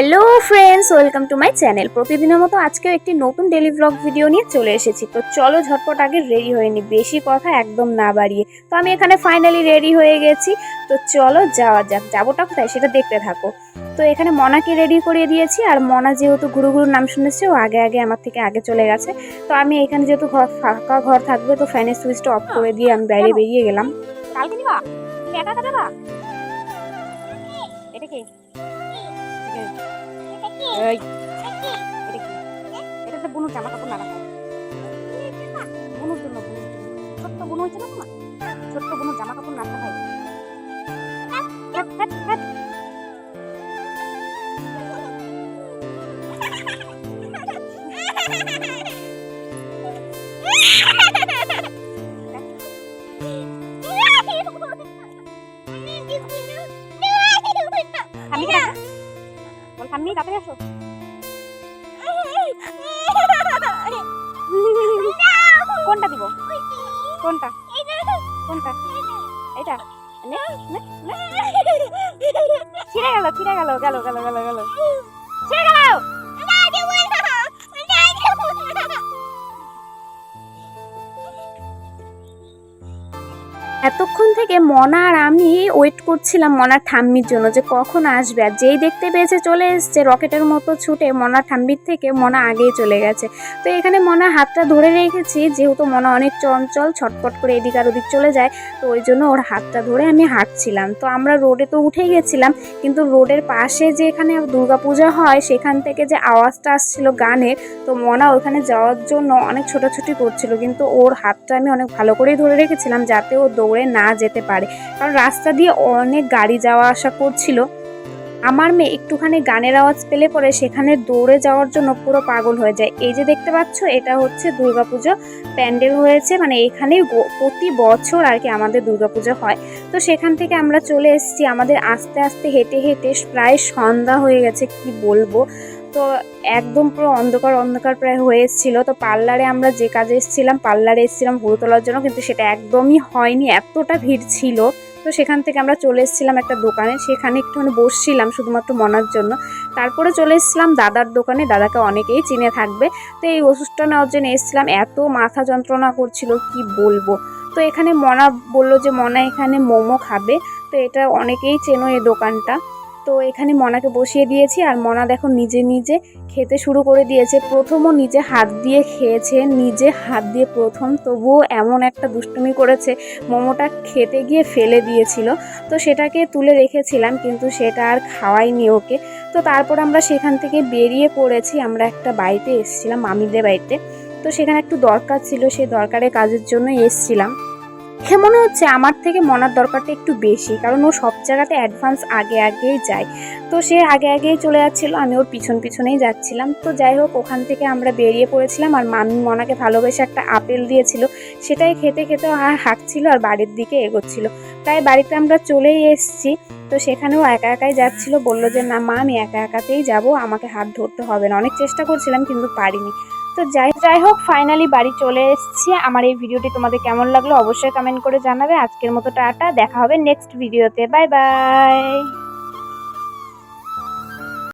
Hello friends welcome to my channel প্রতিদিনের মতো আজকেও একটি নতুন ডেলি ব্লগ ভিডিও নিয়ে চলে এসেছি। তো চলো ঝটপট আগে রেডি হয়ে নি। বেশি কথা একদম না বাড়িয়ে। তো আমি এখানে ফাইনালি রেডি হয়ে গেছি। তো চলো যাওয়া যাক। যাবোটা কোথায় সেটা দেখতে থাকো। তো এখানে মনাকে রেডি করিয়ে দিয়েছি। আর মনা যেহেতু গুরু গুরুর নাম শুনেছে ও আগে আগে আমার থেকে আগে চলে গেছে। তো আমি এখানে যেহেতু ঘর ফাঁকা ঘর থাকবে তো ফ্যানের সুইচটা অফ করে দিয়ে আমি বাইরে বেরিয়ে গেলাম। কালকে এটা কি? এই এটা তো বুনুর জামা কাপড় না রাখা। বুনুর জন্য বুনুর জন্য। ছোট্ট বুনু হয়েছে না ছোট্ট বুনুর জামা কাপড় না রাখা ঠাম্মি তাড়াতাড়ি আসো কোনটা দিব কোনটা কোনটা এটা। ছিঁড়ে গেল ছিঁড়ে গেল গেল গেল গেল গেল ছিঁড়ে গেল এতক্ষণ থেকে মনা আর আমি ওয়েট করছিলাম মনার ঠাম্মির জন্য যে কখন আসবে। আর যেই দেখতে পেয়েছে চলে এসছে, রকেটের মতো ছুটে মনা ঠাম্মির থেকে মনা আগেই চলে গেছে। তো এখানে মনা হাতটা ধরে রেখেছি, যেহেতু মনা অনেক চঞ্চল ছটপট করে এদিক আর ওদিক চলে যায়, তো ওই জন্য ওর হাতটা ধরে আমি হাঁটছিলাম। তো আমরা রোডে তো উঠে গেছিলাম, কিন্তু রোডের পাশে যে এখানে দুর্গাপূজা হয়, সেখান থেকে যে আওয়াজটা আসছিল গানের, তো মনা ওখানে যাওয়ার জন্য অনেক ছোটাছুটি করছিল। কিন্তু ওর হাতটা আমি অনেক ভালো করেই ধরে রেখেছিলাম, যাতে ও দৌড়ে না যেতে পারে। কারণ রাস্তা দিয়ে অনেক গাড়ি যাওয়া আসা করছিল। আমার মেয়ে একটুখানি গানের আওয়াজ পেলে পরে সেখানে দৌড়ে যাওয়ার জন্য পুরো পাগল হয়ে যায়। এই যে দেখতে পাচ্ছ, এটা হচ্ছে দুর্গাপুজো। প্যান্ডেল হয়েছে মানে এখানে প্রতি বছর আর কি আমাদের দুর্গাপুজো হয়। তো সেখান থেকে আমরা চলে এসেছি। আমাদের আস্তে আস্তে হেঁটে হেঁটে প্রায় সন্ধ্যা হয়ে গেছে, কি বলব? তো একদম পুরো অন্ধকার অন্ধকার প্রায় হয়ে এসেছিল। তো পার্লারে আমরা যে কাজে এসেছিলাম, পার্লারে এসেছিলাম ভুরু তোলার জন্য, কিন্তু সেটা একদমই হয়নি। এতটা ভিড় ছিল। তো সেখান থেকে আমরা চলে এসেছিলাম একটা দোকানে। সেখানে একটুখানি বসছিলাম শুধুমাত্র মনার জন্য। তারপরে চলে এসেছিলাম দাদার দোকানে। দাদাকে অনেকেই চিনে থাকবে। তো এই ওষুধটা নেওয়ার জন্য এসেছিলাম। এত মাথা যন্ত্রণা করছিল, কি বলব? তো এখানে মনা বলল যে, মনা এখানে মোমো খাবে। তো এটা অনেকেই চেনো এই দোকানটা। তো এখানে মনাকে বসিয়ে দিয়েছি আর মনা দেখো নিজে নিজে খেতে শুরু করে দিয়েছে। প্রথমও নিজে হাত দিয়ে খেয়েছে, নিজে হাত দিয়ে প্রথম, তবুও এমন একটা দুষ্টুমি করেছে। মোমোটা খেতে গিয়ে ফেলে দিয়েছিল। তো সেটাকে তুলে রেখেছিলাম, কিন্তু সেটা আর খাওয়াইনি ওকে। তো তারপর আমরা সেখান থেকে বেরিয়ে পড়েছি। আমরা একটা বাড়িতে এসেছিলাম, মামিদের বাড়িতে। তো সেখানে একটু দরকার ছিল, সেই দরকারের কাজের জন্য এসেছিলাম। দেখে মনে হচ্ছে আমার থেকে মনার দরকারটা একটু বেশি, কারণ ও সব জায়গাতে অ্যাডভান্স আগে আগেই যায়। তো সে আগে আগেই চলে যাচ্ছিল, আমি ওর পিছন পিছনেই যাচ্ছিলাম। তো যাই হোক, ওখান থেকে আমরা বেরিয়ে পড়েছিলাম আর মামি মনাকে ভালোবেসে একটা আপেল দিয়েছিল। সেটাই খেতে খেতে আর হাঁটছিল আর বাড়ির দিকে এগোচ্ছিল। তাই বাড়িতে আমরা চলেই এসেছি। তো সেখানেও একা একাই যাচ্ছিল, বলল যে, না, মা, আমি একা একাতেই যাব, আমাকে হাত ধরতে হবে না। অনেক চেষ্টা করছিলাম কিন্তু পারিনি। তো যাই যাই হোক ফাইনালি বাড়ি চলে এসেছি। আমার এই ভিডিওটি তোমাদের কেমন লাগল অবশ্যই কমেন্ট করে জানাবে। আজকের মতো টাটা, দেখা হবে নেক্সট ভিডিওতে বাই বাই